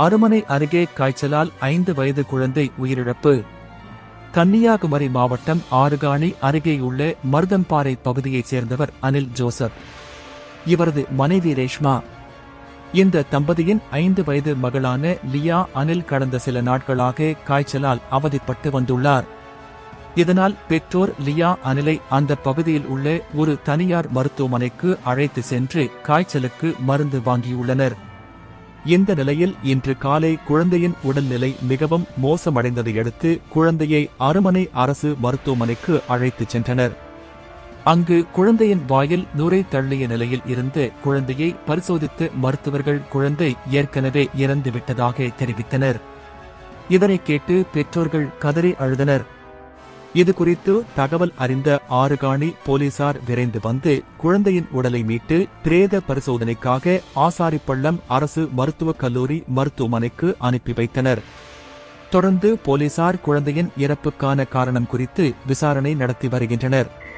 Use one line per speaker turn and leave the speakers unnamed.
அருமனை அருகே காய்ச்சலால் ஐந்து வயது குழந்தை உயிரிழப்பு. கன்னியாகுமரி மாவட்டம் ஆறுகாணி அருகேயுள்ள மருதம்பாறை பகுதியைச் சேர்ந்தவர் அனில் ஜோசப். இவரது மனைவி ரேஷ்மா. இந்த தம்பதியின் ஐந்து வயது மகளான லியா அனில் கடந்த சில நாட்களாக காய்ச்சலால் அவதிப்பட்டு வந்துள்ளார். இதனால் பெற்றோர் லியா அனிலை அந்த பகுதியில் உள்ள ஒரு தனியார் மருத்துவமனைக்கு அழைத்து சென்று காய்ச்சலுக்கு மருந்து வாங்கியுள்ளனர். இந்த நிலையில் இன்று காலை குழந்தையின் உடல்நிலை மிகவும் மோசமடைந்ததை அடுத்து குழந்தையை அருமனை அரசு மருத்துவமனைக்கு அழைத்துச் சென்றனர். அங்கு குழந்தையின் வாயில் நுரை தள்ளிய நிலையில் இருந்து குழந்தையை பரிசோதித்து மருத்துவர்கள் குழந்தை ஏற்கனவே இறந்துவிட்டதாக தெரிவித்தனர். இதனை கேட்டு பெற்றோர்கள் கதறி அழுதனர். இது குறித்து தகவல் அறிந்த ஆறுகாணி போலீசார் விரைந்து வந்து குழந்தையின் உடலை மீட்டு பிரேத பரிசோதனைக்காக ஆசாரிப்பள்ளம் அரசு மருத்துவக் கல்லூரி மருத்துவமனைக்கு அனுப்பி வைத்தனர். தொடர்ந்து போலீசார் குழந்தையின் இறப்புக்கான காரணம் குறித்து விசாரணை நடத்தி வருகின்றனர்.